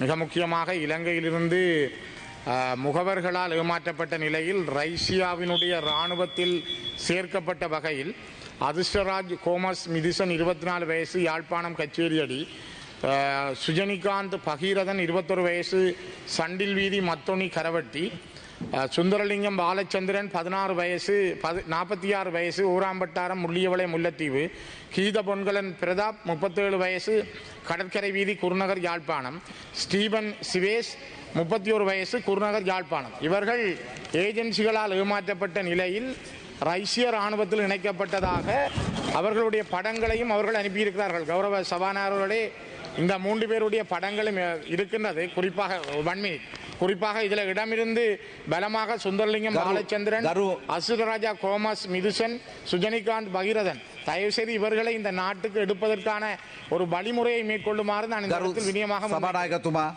மிக முக்கியமாக இலங்கையிலிருந்து முகவர்களால் ஏமாற்றப்பட்ட நிலையில் ரைசியாவினுடைய இராணுவத்தில் சேர்க்கப்பட்ட வகையில் அதிர்ஷ்டராஜ் கோமஸ் மிதிசன் இருபத்தி நாலு வயசு யாழ்ப்பாணம் கச்சேரியடி சுஜனிகாந்த் பகீரதன் இருபத்தொரு வயசு சண்டில் வீதி மத்தொனி கரவட்டி. சுந்தரலிங்கம் பாலச்சந்திரன் பதினாறு வயசு பது நாற்பத்தி ஆறு வயசு ஊராம்பட்டாரம் முள்ளியவளை முல்லைத்தீவு. கீத பொன்கலன் பிரதாப் முப்பத்தேழு வயசு கடற்கரை வீதி குருநகர் யாழ்ப்பாணம். ஸ்டீபன் சிவேஸ் முப்பத்தி ஒரு வயசு குருநகர் யாழ்ப்பாணம். இவர்கள் ஏஜென்சிகளால் ஏமாற்றப்பட்ட நிலையில் ரைசிய இராணுவத்தில் இணைக்கப்பட்டதாக அவர்களுடைய படங்களையும் அவர்கள் அனுப்பியிருக்கிறார்கள். கௌரவ சபாநாயகர்களே இந்த மூன்று பேருடைய படங்களும் இருக்கின்றது. குறிப்பாக ஒன் குறிப்பாக இதுல இடமிருந்து பலமாக சுந்தரலிங்கம் பாலச்சந்திரன் அசுரராஜா கோமஸ் மிதுசன் சுஜனிகாந்த் பகிரதன். தயவு செய்து இவர்களை இந்த நாட்டுக்கு எடுப்பதற்கான ஒரு வழிமுறையை மேற்கொள்ளுமாறு நான் இந்த விநியமாக சபாநாயகத்துமா?